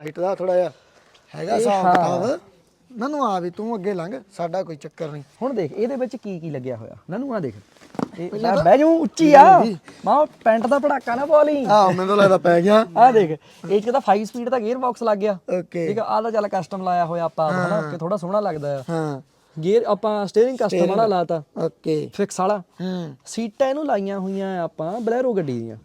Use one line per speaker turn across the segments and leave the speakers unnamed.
Height ਦਾ ਥੋੜਾ ਜਿਹਾ ਹੈਗਾ ਹਿਸਾਬ ਕਿਤਾਬ। ਮੈਨੂੰ ਆ ਵੀ ਤੂੰ ਅੱਗੇ ਲੰਘ ਸਾਡਾ ਕੋਈ ਚੱਕਰ ਨਹੀਂ।
ਹੁਣ ਦੇਖ ਇਹਦੇ ਵਿੱਚ ਕੀ ਕੀ ਲੱਗਿਆ ਹੋਇਆ? ਨਨੂ ਆ ਦੇਖ। ਇਹ ਮੈਂ ਬਹਿ ਜਾਊਂ ਉੱਚੀ ਆ। ਮਾਂ ਪੈਂਟ ਦਾ ਪੜਾਕਾ ਨਾ ਪਾ ਲਈ।
ਆਹ ਮੈਨੂੰ ਤਾਂ ਲੱਗਦਾ ਪੈ ਗਿਆ।
ਆ ਦੇਖ ਇਹ ਚ ਤਾਂ 5 ਸਪੀਡ ਦਾ ਗੇਅਰ ਬਾਕਸ ਲੱਗ ਗਿਆ।
ਓਕੇ।
ਠੀਕ ਆ ਆਹ ਤਾਂ ਚੱਲ ਕਸਟਮ ਲਾਇਆ ਹੋਇਆ ਆਪਾਂ ਹਨਾ? ਕਿ ਥੋੜਾ ਸੋਹਣਾ ਲੱਗਦਾ ਆ।
ਹਾਂ।
ਗੇਅਰ ਆਪਾਂ ਸਟੀਅਰਿੰਗ ਕਸਟਮ ਵਾਲਾ ਲਾਤਾ।
ਓਕੇ।
ਫਿਕਸ ਵਾਲਾ।
ਹੂੰ।
ਸੀਟਾਂ ਇਹਨੂੰ ਲਾਈਆਂ ਹੋਈਆਂ ਆਪਾਂ ਬਲੈਰੋ ਗੱਡੀ ਦੀਆਂ।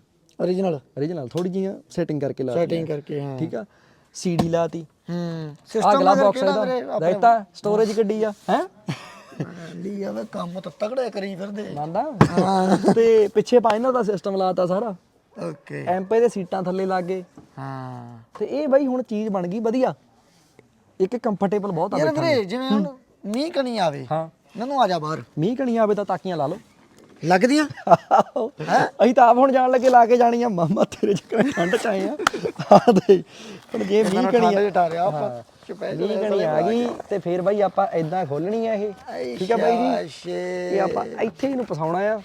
Origignal
origignal ਥੋੜੀ ਜੀਆਂ ਸੈਟਿੰਗ ਕਰਕੇ ਲਾ
ਸੈਟਿੰਗ ਕਰਕੇ ਹਾਂ।
ਠੀਕ ਆ? ਸੀਡੀ ਲਾਤੀ।
ਹੂੰ।
ਆ
ਸਿਸਟਮ
ਗਲਾ ਬਾਕਸ ਇਹਦਾ। ਰਹਿਤਾ ਸਟੋਰੇਜ ਗੱਡੀ ਆ। ਹੈ?
ਲਈ ਆਵੇ ਕੰਮ ਤਾਂ ਤਗੜਾ ਕਰੀ ਫਿਰਦੇ।
ਮੰਨਦਾ? ਤੇ ਪਿੱਛੇ ਪਾਇਨਰ ਦਾ ਸਿਸਟਮ ਲਾਤਾ ਸਾਰਾ।
ਓਕੇ।
ਐਮਪੇ ਦੇ ਸੀਟਾਂ ਥੱਲੇ ਲੱਗ ਗਏ।
ਹਾਂ।
ਤੇ ਇਹ ਬਾਈ ਹੁਣ ਚੀਜ਼ ਬਣ ਗਈ ਵਧੀਆ। ਇੱਕ ਕੰਫਰਟੇਬਲ ਬਹੁਤ ਆ
ਯਾਰ
ਬੈਠਣ
ਵੀਰੇ ਜਿਵੇਂ ਹੁਣ ਮੀਂਹ ਕਣੀ ਆਵੇ
ਹਾਂ।
ਮੈਨੂੰ ਆ ਜਾ ਬਾਹਰ।
ਮੀਂਹ ਕਣੀ ਆਵੇ ਤਾਂ ਤਾਕੀਆਂ ਲਾ ਲਓ।
ਲੱਗਦੀਆਂ?
ਅਸੀਂ ਤਾਂ ਆਪ ਹੁਣ ਜਾਣ ਲੱਗੇ ਲਾ ਕੇ ਜਾਣੀ ਆ। ਮਾਮਾ ਤੇਰੇ ਚ ਠੰਡ ਚ ਆਏ ਆ। ਆ ਦੇ ਹੁਣ ਜੇ ਮੀਂਹ ਕਣੀ ਆ।
ਜਟਾ ਰਿਹਾ ਆਪਾਂ
ਮੀਂਹ ਕਣੀ ਆ ਗਈ ਤੇ ਫੇਰ ਬਾਈ ਆਪਾਂ ਐਦਾਂ ਖੋਲਣੀ ਆ ਇਹ। ਠੀਕ ਆ ਬਾਈ ਜੀ? ਇਹ ਆਪਾਂ ਇੱਥੇ ਇਹਨੂੰ ਫਸਾਉਣਾ ਆ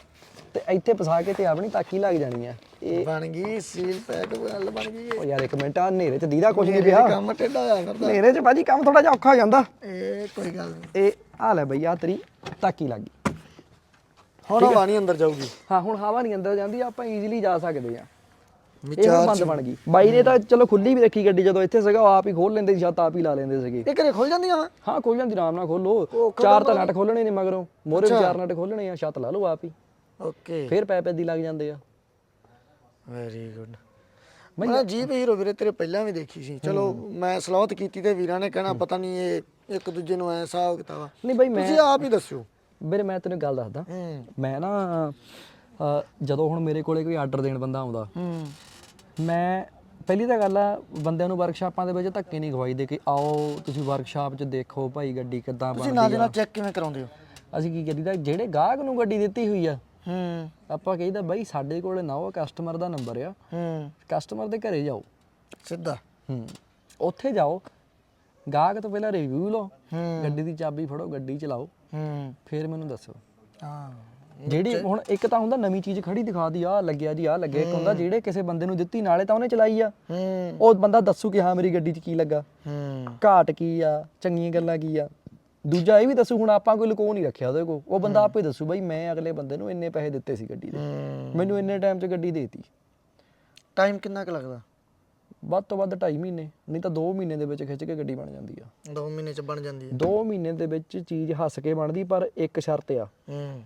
ਤੇ ਇੱਥੇ ਫਸਾ ਕੇ ਤੇ ਆਪਣੀ ਤਾਕੀ ਲੱਗ ਜਾਣੀ ਆ। ਇਹ
ਬਣ ਗਈ ਸੀਲ ਪੈਕ ਗੱਲ ਬਣ ਗਈ
ਉਹ ਯਾਰ ਇੱਕ ਮਿੰਟ ਆ ਹਨੇਰੇ ਚ ਦੀਦਾ ਕੁਝ ਨਹੀਂ ਪਿਆ।
ਕੰਮ ਟੇਡਾ ਹੋਇਆ ਕਰਦਾ
ਹਨੇਰੇ ਚ ਬਾਜੀ ਕੰਮ ਥੋੜਾ ਜਿਹਾ ਔਖਾ ਹੋ ਜਾਂਦਾ।
ਇਹ ਕੋਈ ਗੱਲ ਨਹੀਂ
ਇਹ ਆ ਲੈ ਬਈ ਆ ਤੇਰੀ ਤਾਕੀ ਲੱਗ ਗਈ।
ਹੁਣ ਹਵਾ ਨਹੀਂ ਅੰਦਰ ਜਾਊਗੀ।
ਹਾਂ ਹੁਣ ਹਵਾ ਨਹੀਂ ਅੰਦਰ ਜਾਂਦੀ ਆਪਾਂ ਈਜ਼ੀਲੀ ਜਾ ਸਕਦੇ ਆ। ਇਹ ਹੁਣ
ਵਿਚਾਰ
ਬੰਦ ਬਣ ਗਈ। ਬਾਈ ਨੇ ਤਾਂ ਚਲੋ ਖੁੱਲੀ ਵੀ ਰੱਖੀ ਗੱਡੀ ਜਦੋਂ ਇੱਥੇ ਸੀਗਾ ਉਹ ਆਪ ਹੀ ਖੋਲ ਲੈਂਦੇ ਸੀ ਛੱਤ ਆਪ ਹੀ ਲਾ ਲੈਂਦੇ ਸੀਗੇ।
ਇਹ ਘਰੇ ਖੁੱਲ ਜਾਂਦੀਆਂ ਵਾ?
ਹਾਂ ਖੋਲ ਜਾਂਦੀ ਆਰਾਮ ਨਾਲ ਖੋਲੋ ਚਾਰ ਤਾਂ ਨਟ ਖੋਲਣੇ ਨੇ ਮਗਰੋਂ ਮੋਰੇ ਵੀ ਚਾਰ ਨਟ ਖੋਲਣੇ ਆ ਛੱਤ ਲਾ ਲਓ ਆਪ ਹੀ।
ਓਕੇ।
ਫੇਰ ਪੈ ਪੈਦੀ ਲੱਗ ਜਾਂਦੇ ਆ।
ਵੈਰੀ ਗੁੱਡ ਮੈਂ ਜੀਪ ਹੀਰੋ ਵੀਰੇ ਤੇਰੇ ਪਹਿਲਾਂ ਵੀ ਦੇਖੀ ਸੀ। ਚਲੋ ਮੈਂ ਸਲਾਹਤ ਕੀਤੀ ਤੇ ਵੀਰਾਂ ਨੇ ਕਹਿਣਾ ਪਤਾ ਨਹੀਂ ਇਹ ਇੱਕ ਦੂਜੇ ਨੂੰ ਐ ਕਿਤਾਬ
ਨਹੀਂ ਬਾਈ ਮੈਂ
ਤੁਸੀਂ ਆਪ ਹੀ ਦੱਸਿਓ।
ਵੀਰੇ ਮੈਂ ਤੈਨੂੰ ਗੱਲ ਦੱਸਦਾ। ਮੈਂ ਨਾ ਅ, ਜਦੋਂ ਹੁਣ ਮੇਰੇ ਕੋਲੇ ਕੋਈ ਆਰਡਰ ਦੇਣ ਬੰਦਾ ਆਉਂਦਾ ਮੈਂ ਪਹਿਲੀ ਤਾਂ ਗੱਲ ਆ ਬੰਦਿਆਂ ਨੂੰ ਵਰਕਸ਼ਾਪਾਂ ਦੇ ਵਿੱਚ ਧੱਕੇ ਨਹੀਂ ਖਵਾਈ ਦੇ ਕਿ ਆਓ ਤੁਸੀਂ ਵਰਕਸ਼ਾਪ 'ਚ ਦੇਖੋ ਭਾਈ ਗੱਡੀ ਕਿੱਦਾਂ
ਤੁਸੀਂ
ਬਣਦੀ
ਨਾਲ ਦੀ ਨਾਲ ਚੈੱਕ ਕਿਵੇਂ ਕਰਾਉਂਦੇ ਹੋ?
ਅਸੀਂ ਕੀ ਕਰੀਦਾ ਜਿਹੜੇ ਗਾਹਕ ਨੂੰ ਗੱਡੀ ਦਿੱਤੀ ਹੋਈ ਆ
ਹੂੰ।
ਆਪਾਂ ਕਹੀਦਾ ਬਾਈ ਸਾਡੇ ਕੋਲੇ ਨਾ ਉਹ ਕਸਟਮਰ ਦਾ ਨੰਬਰ ਆ।
ਹੂੰ।
ਕਸਟਮਰ ਦੇ ਘਰੇ ਜਾਓ।
ਸਿੱਧਾ।
ਹੂੰ। ਉੱਥੇ ਜਾਓ ਗਾਹਕ ਤੋਂ ਪਹਿਲਾਂ ਰਿਵਿਊ ਲਓ ਗੱਡੀ ਦੀ ਚਾਬੀ ਫੜੋ ਗੱਡੀ ਚਲਾਓ।
ਹੂੰ।
ਫਿਰ ਮੈਨੂੰ ਦੱਸੋ।
ਹਾਂ।
ਜਿਹੜੀ ਹੁਣ ਇੱਕ ਤਾਂ ਹੁੰਦਾ ਨਵੀਂ ਚੀਜ਼ ਖੜੀ ਦਿਖਾ ਦੀ ਆ ਲੱਗਿਆ ਜੀ ਆ ਲੱਗਿਆ। ਇੱਕ ਹੁੰਦਾ ਜਿਹੜੇ ਕਿਸੇ ਬੰਦੇ ਨੂੰ ਦਿੱਤੀ ਨਾਲੇ ਤਾਂ ਉਹਨੇ ਚਲਾਈ ਆ।
ਹੂੰ।
ਉਹ ਬੰਦਾ ਦੱਸੂ ਕਿ ਹਾਂ ਮੇਰੀ ਗੱਡੀ 'ਚ ਕੀ ਲੱਗਾ।
ਹੂੰ।
ਘਾਟ ਕੀ ਆ ਚੰਗੀਆਂ ਗੱਲਾਂ ਕੀ ਆ। ਦੂਜਾ ਇਹ ਵੀ ਦੱਸੂ ਹੁਣ ਆਪਾਂ ਕੋਈ ਲੁਕੋ ਨਹੀਂ ਰੱਖਿਆ ਉਹਦੇ ਕੋਲ। ਉਹ ਬੰਦਾ ਆਪੇ ਦੱਸੂ ਬਈ ਮੈਂ ਅਗਲੇ ਬੰਦੇ ਨੂੰ ਇੰਨੇ ਪੈਸੇ ਦਿੱਤੇ ਸੀ ਗੱਡੀ ਦੇ।
ਹੂੰ।
ਮੈਨੂੰ ਇੰਨੇ ਟਾਈਮ 'ਚ ਗੱਡੀ ਦੇਤੀ।
ਟਾਈਮ ਕਿੰਨਾ ਕੁ ਲੱਗਦਾ?
ਵੱਧ ਤੋਂ ਵੱਧ 2.5 ਮਹੀਨੇ ਨਹੀਂ ਤਾਂ 2 ਮਹੀਨੇ ਦੇ ਵਿੱਚ ਖਿੱਚ ਕੇ ਗੱਡੀ ਬਣ ਜਾਂਦੀ ਆ।
2 ਮਹੀਨੇ ਚ ਬਣ ਜਾਂਦੀ ਹੈ
2 ਮਹੀਨੇ ਦੇ ਵਿੱਚ ਚੀਜ਼ ਹੱਸ ਕੇ ਬਣਦੀ ਪਰ ਇੱਕ ਸ਼ਰਤ ਆ।
ਹੂੰ।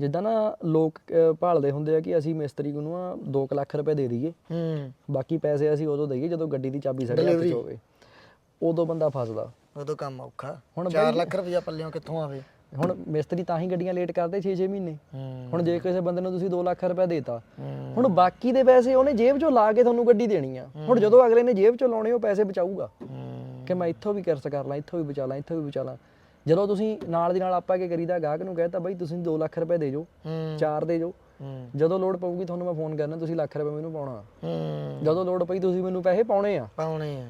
ਜਿੱਦਾਂ ਨਾ ਲੋਕ ਅਹ, ਭਾਲਦੇ ਹੁੰਦੇ ਆ ਕਿ ਅਸੀਂ ਮਿਸਤਰੀ ਨੂੰ ਆ 2 ਲੱਖ ਰੁਪਏ ਦੇ ਦਈਏ।
ਹੂੰ।
ਬਾਕੀ ਪੈਸੇ ਅਸੀਂ ਉਦੋਂ ਦਈਏ ਜਦੋਂ ਗੱਡੀ ਦੀ ਚਾਬੀ ਸਾਡੇ ਹੱਥ 'ਚ ਹੋਵੇ। ਉਦੋਂ ਬੰਦਾ ਫਸਦਾ।
ਉਦੋਂ ਕੰਮ ਔਖਾ।
ਹੁਣ
4 ਲੱਖ ਰੁਪਇਆ ਪੱਲਿਓਂ ਕਿੱਥੋਂ ਆਵੇ?
ਹੁਣ ਮਿਸਤਰੀ ਤਾਂ ਹੀ ਗੱਡੀਆਂ ਲੇਟ ਕਰਦੇ 6-6 ਮਹੀਨੇ। ਹੁਣ ਜੇ ਕਿਸੇ ਬੰਦੇ ਨੂੰ ਤੁਸੀਂ 2 ਲੱਖ ਰੁਪਏ ਦੇਤਾ ਹੁਣ ਬਾਕੀ ਦੇ ਪੈਸੇ ਉਹਨੇ ਜੇਬ 'ਚੋਂ ਲਾ ਕੇ ਤੁਹਾਨੂੰ ਗੱਡੀ ਦੇਣੀ ਆ। ਹੁਣ ਜਦੋਂ ਅਗਲੇ ਨੇ ਜੇਬ 'ਚੋਂ ਲਾਉਣੇ ਉਹ ਪੈਸੇ ਬਚਾਊਗਾ। ਕਿ ਮੈਂ ਇੱਥੋਂ ਵੀ ਕਿਰਤ ਕਰ ਲਾਂ ਇੱਥੋਂ ਵੀ ਬਚਾ ਲਾਂ ਇੱਥੋਂ ਵੀ ਬਚਾ ਲਾਂ। ਜਦੋਂ ਤੁਸੀਂ ਨਾਲ ਦੀ ਨਾਲ ਆਪਾਂ ਕੀ ਕਰੀਦਾ ਗਾਹਕ ਨੂੰ ਕਹਿੰਦਾ ਬਈ ਤੁਸੀਂ 2 ਲੱਖ ਰੁਪਏ ਦੇ
ਹੂੰ।
4 ਦੇ
ਹੂੰ।
ਜਦੋਂ ਲੋੜ ਪਊਗੀ ਤੁਹਾਨੂੰ ਮੈਂ ਫੋਨ ਕਰਨਾ ਤੁਸੀਂ ਲੱਖ ਰੁਪਏ ਮੈਨੂੰ ਪਾਉਣਾ। ਜਦੋਂ ਲੋੜ ਪਈ ਤੁਸੀਂ ਮੈਨੂੰ ਪੈਸੇ ਪਾਉਣੇ ਆ।
ਪਾਉਣੇ ਆ।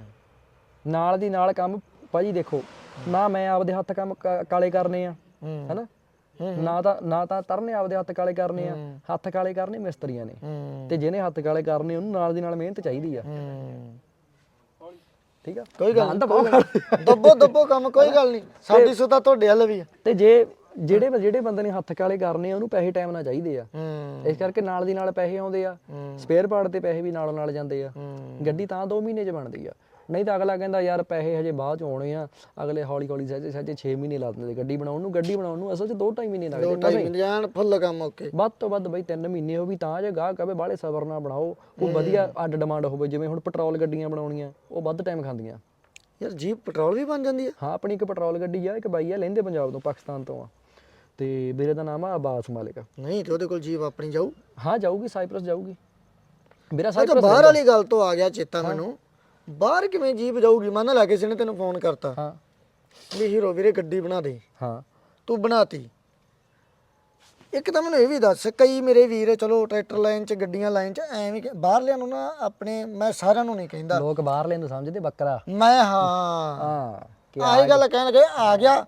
ਨਾਲ ਦੀ ਨਾਲ ਕੰਮ ਭਾਜੀ ਦੇਖੋ ਨਾ ਮੈਂ ਆਪਦੇ ਹੱਥ ਕੰਮ ਕਾਲੇ ਕਰਨੇ ਆ। ਹੈਨਾ? ਨਾ ਤਾਂ ਨਾ ਤਾਂ ਤਰਨੇ ਆਪਦੇ ਹੱਥ ਕਾਲੇ ਕਰਨੇ ਆ ਹੱਥ ਕਾਲੇ ਕਰਨੇ ਮਿਸਤਰੀਆਂ ਨੇ। ਤੇ ਜਿਹਨੇ ਹੱਥ ਕਾਲੇ ਕਰਨੇ ਉਹਨੂੰ ਨਾਲ ਦੀ ਨਾਲ ਮਿਹਨਤ ਚਾਹੀਦੀ ਆ। ਠੀਕ ਆ?
ਕੋਈ ਗੱਲ ਦੱਬੋ ਦੱਬੋ ਕੰਮ ਕੋਈ ਗੱਲ ਨਹੀਂ ਸਾਡੀ ਸੁਤਾ ਤੁਹਾਡੇ ਹੱਲ ਵੀ ਆ।
ਤੇ ਜੇ ਜਿਹੜੇ ਜਿਹੜੇ ਬੰਦੇ ਨੇ ਹੱਥ ਕਾਲੇ ਕਰਨੇ ਆ ਉਹਨੂੰ ਪੈਸੇ ਟਾਈਮ ਨਾਲ ਚਾਹੀਦੇ ਆ। ਇਸ ਕਰਕੇ ਨਾਲ ਦੀ ਨਾਲ ਪੈਸੇ ਆਉਂਦੇ ਆ। ਸਪੇਅਰ ਪਾਰਟ ਤੇ ਪੈਸੇ ਵੀ ਨਾਲੋਂ ਨਾਲ ਜਾਂਦੇ ਆ। ਗੱਡੀ ਤਾਂ 2 ਮਹੀਨੇ ਚ ਬਣਦੀ ਆ। ਨਹੀਂ ਤਾਂ ਅਗਲਾ ਕਹਿੰਦਾ ਯਾਰ ਪੈਸੇ ਹਜੇ ਬਾਅਦ ਚ ਆਉਣੇ ਆ। ਅਗਲੇ ਹੌਲੀ ਹੌਲੀ ਸਹਿਜੇ ਸਹਿਜੇ 6 ਮਹੀਨੇ ਲਾ ਦਿੰਦੇ ਗੱਡੀ ਬਣਾਉਣ ਨੂੰ। ਗੱਡੀ ਬਣਾਉਣ ਨੂੰ ਅਸਲ ਚ 2 2.5 ਮਹੀਨੇ ਲੱਗਦੇ
ਦੋ ਢਾਈ ਮਹੀਨੇ ਜਾਣ ਫੁੱਲ ਕੰਮ ਓਕੇ।
ਵੱਧ ਤੋਂ ਵੱਧ ਬਈ 3 ਮਹੀਨੇ ਹੋ ਵੀ ਤਾਂ ਜੇ ਗਾਹਕ ਕਵੇ ਬਾਹਲੇ ਸਬਰ ਨਾਲ ਬਣਾਓ ਉਹ ਵਧੀਆ ਅੱਡ ਡਿਮਾਂਡ ਹੋਵੇ। ਜਿਵੇਂ ਹੁਣ ਪੈਟਰੋਲ ਗੱਡੀਆਂ ਬਣਾਉਣੀਆਂ ਉਹ ਵੱਧ ਟਾਈਮ ਖਾਂਦੀਆਂ।
ਯਾਰ ਜੀਪ ਪੈਟਰੋਲ ਵੀ ਬਣ ਜਾਂਦੀ ਆ
ਹਾਂ ਆਪਣੀ ਇੱਕ ਪੈਟਰੋਲ ਗੱਡੀ ਆ ਇੱਕ ਬਾਈ ਆ ਲੈਂਦੇ ਪੰਜਾਬ ਤੋਂ ਪਾਕਿਸਤਾਨ ਤੋਂ ਆ। ਤੇ ਵੀਰੇ ਦਾ ਨਾਮ ਆ ਅਬਾਸ ਮਾਲਿਕ।
ਨਹੀਂ ਤੇ ਉਹਦੇ ਕੋਲ ਜੀਪ ਆਪਣੀ ਜਾਊ।
ਹਾਂ ਜਾਊਗੀ ਸਾਈਪ੍ਰਸ ਜਾਊਗੀ। ਮੇਰਾ ਸਾਈਪ੍ਰਸ
ਬਾਹਰ ਵਾਲੀ ਗੱਲ ਤੋਂ ਆ ਗਿਆ ਚੇਤਾ ਮੈਨੂੰ। ਬਾਹਰ ਕਿਵੇਂ ਜੀਪ ਜਾਊਗੀ? ਮੰਨ ਲਾ ਕਿਸੇ ਨੇ ਤੈਨੂੰ ਫੋਨ ਕਰਤਾ।
ਹਾਂ।
ਵੀ ਹੀਰੋ ਵੀਰੇ ਗੱਡੀ ਬਣਾ ਦੇ।
ਹਾਂ।
ਤੂੰ ਬਣਾਤੀ। ਇੱਕ ਤਾਂ ਮੈਨੂੰ ਇਹ ਵੀ ਦੱਸ ਕਈ ਮੇਰੇ ਵੀਰ ਚਲੋ ਟਰੈਕਟਰ ਲਾਈਨ 'ਚ ਗੱਡੀਆਂ ਲਾਈਨ 'ਚ ਐਵੇਂ ਕਿ ਬਾਹਰਲਿਆਂ ਨੂੰ ਨਾ ਆਪਣੇ ਮੈਂ ਸਾਰਿਆਂ ਨੂੰ ਨਹੀਂ ਕਹਿੰਦਾ।
ਲੋਕ ਬਾਹਰਲੇ ਨੂੰ ਸਮਝਦੇ ਬੱਕਰਾ।
ਮੈਂ ਹਾਂ।
ਹਾਂ ਕਿ
ਆਹੀ ਗੱਲ ਕਹਿਣ ਲੱਗੇ ਆ ਗਿਆ।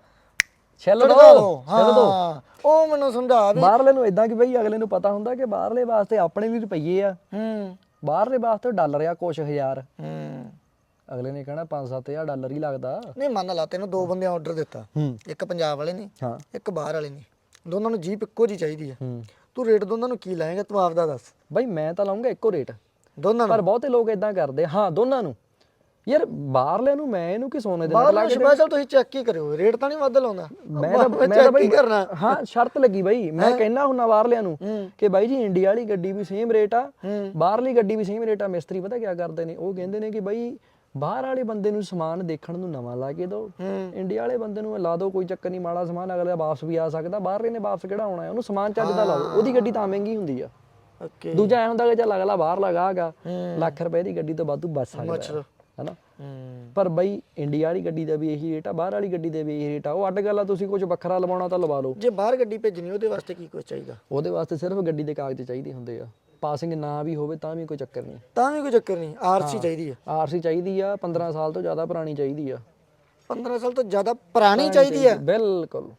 ਛੱਲ ਦੋ
ਲਓ ਹਾਂ ਉਹ ਮੈਨੂੰ ਸਮਝਾ ਵੀ
ਬਾਹਰਲੇ ਨੂੰ ਇਦਾਂ ਕਿ ਬਈ ਅਗਲੇ ਨੂੰ ਪਤਾ ਹੁੰਦਾ ਕਿ ਬਾਹਰਲੇ ਵਾਸਤੇ ਆਪਣੇ ਵੀ ਰੁਪਈਏ ਆ।
ਹੂੰ।
ਬਾਹਰਲੇ ਵਾਸਤੇ ਡਾਲਰ ਆ ਕੁਛ ਹਜ਼ਾਰ।
ਹੂੰ।
ਅਗਲੇ ਨੇ ਕਹਿਣਾ 5-7000 ਡਾਲਰ ਹੀ ਲੱਗਦਾ।
ਨਹੀਂ ਮੰਨ ਲਾ ਤੈਨੂੰ ਦੋ ਬੰਦਿਆਂ ਆਰਡਰ ਦਿੱਤਾ।
ਹੂੰ।
ਇੱਕ ਪੰਜਾਬ ਵਾਲੇ ਨੇ
ਹਾਂ।
ਇੱਕ ਬਾਹਰ ਵਾਲੇ ਨੇ। ਦੋਨਾਂ ਨੂੰ ਜੀਪ ਇੱਕੋ ਜੀ ਚਾਹੀਦੀ ਆ।
ਹੂੰ।
ਤੂੰ ਰੇਟ ਦੋਨਾਂ ਨੂੰ ਕੀ ਲਾਏਗਾ? ਤੂੰ ਆਪਦਾ ਦੱਸ।
ਬਾਈ ਮੈਂ ਤਾਂ ਲਾਉਂਗਾ ਇੱਕੋ ਰੇਟ
ਦੋਨਾਂ ਨੂੰ?
ਪਰ ਬਹੁਤੇ ਲੋਕ ਇਦਾਂ ਕਰਦੇ। ਹਾਂ ਦੋਨਾਂ ਨੂੰ। ਯਾਰ ਬਾਹਰਲਿਆਂ ਨੂੰ ਮੈਂ ਇਹਨੂੰ ਕਿ ਸੋਨੇ ਦੇ ਨਾਲ
ਬਾਹਰ
ਲਾ ਕੇ
ਸਪੈਸ਼ਲ ਤੁਸੀਂ ਚੈੱਕ ਹੀ ਕਰਿਓ ਰੇਟ ਤਾਂ ਨਹੀਂ ਵੱਧ ਲਾਉਂਦਾ।
ਮੈਂ ਤਾਂ ਮੈਂ ਤਾਂ ਬਾਈ
ਹੀ ਕਰਨਾ।
ਹਾਂ ਸ਼ਰਤ ਲੱਗੀ ਬਾਈ। ਮੈਂ ਕਹਿਣਾ ਹੁੰਨਾ ਬਾਹਰਲਿਆਂ ਨੂੰ
ਹੂੰ।
ਕਿ ਬਾਈ ਜੀ ਇੰਡੀਆ ਵਾਲੀ ਗੱਡੀ ਵੀ ਸੇਮ ਰੇਟ ਆ।
ਹੂੰ।
ਬਾਹਰਲੀ ਗੱਡੀ ਵੀ ਸੇਮ ਰੇਟ ਆ। ਮਿਸਤਰੀ ਪਤਾ ਕੀ ਕਰਦੇ ਨੇ? ਉਹ ਕਹਿੰਦੇ ਨੇ ਕਿ ਬਾਈ ਬਾਹਰ ਵਾਲੇ ਬੰਦੇ ਨੂੰ ਸਮਾਨ ਦੇਖਣ ਨੂੰ ਨਵਾਂ ਲਾ ਕੇ ਦਿਓ।
ਹੂੰ।
ਇੰਡੀਆ ਵਾਲੇ ਬੰਦੇ ਨੂੰ ਲਾ ਦਿਓ ਕੋਈ ਚੱਕਰ ਨਹੀਂ ਮਾੜਾ ਸਮਾਨ ਅਗਲਾ ਵਾਪਸ ਵੀ ਆ ਸਕਦਾ। ਬਾਹਰਲੇ ਨੇ ਵਾਪਸ ਕਿਹੜਾ ਆਉਣਾ ਹੈ? ਉਹਨੂੰ ਸਮਾਨ ਚੱਜ ਦਾ ਲਾਓ ਉਹਦੀ ਗੱਡੀ ਤਾਂ ਮਹਿੰਗੀ ਹੁੰਦੀ ਆ।
ਓਕੇ।
ਦੂਜਾ ਐ ਹੁੰਦਾ ਕਿ ਚੱਲ ਅਗਲਾ ਬਾਹਰ ਲਗਾਗਾ। ਲੱਖ ਰੁਪਏ ਦੀ ਗੱਡੀ ਤੋਂ ਵਾਧੂ ਬਚ ਸਕਦਾ
ਬਚ
ਹੈ
ਲਓ।
ਹੈਨਾ? ਪਰ ਬਈ ਇੰਡੀਆ ਵਾਲੀ ਗੱਡੀ ਦਾ ਵੀ ਇਹੀ ਰੇਟ ਆ ਬਾਹਰ ਵਾਲੀ ਗੱਡੀ ਦਾ ਵੀ ਇਹੀ ਰੇਟ ਆ। ਉਹ ਅੱਡ ਗੱਲ ਆ ਤੁਸੀਂ ਕੁਝ ਵੱਖਰਾ ਲਵਾਉਣਾ ਤਾਂ ਲਵਾ ਲਓ।
ਜੇ ਬਾਹਰ ਗੱਡੀ ਭੇਜਣੀ ਉਹਦੇ ਵਾਸਤੇ ਕੀ ਕੁਝ ਚਾਹੀਦਾ?
ਉਹਦੇ ਵਾਸਤੇ ਸਿਰਫ ਗੱਡੀ ਦੇ ਕਾਗਜ਼ ਚਾਹੀਦੇ ਹੁੰਦੇ ਆ। ਪਾਸਿੰਗ ਨਾ ਵੀ ਹੋਵੇ ਤਾਂ ਵੀ ਕੋਈ ਚੱਕਰ ਨਹੀਂ।
ਤਾਂ ਵੀ ਕੋਈ ਚੱਕਰ ਨਹੀਂ ਆਰਸੀ ਚਾਹੀਦੀ ਆ।
ਆਰਸੀ ਚਾਹੀਦੀ ਆ 15 ਸਾਲ ਤੋਂ ਜ਼ਿਆਦਾ ਪੁਰਾਣੀ ਚਾਹੀਦੀ ਆ।
15 ਸਾਲ ਤੋਂ ਜ਼ਿਆਦਾ ਪੁਰਾਣੀ ਚਾਹੀਦੀ ਆ?
ਬਿਲਕੁਲ।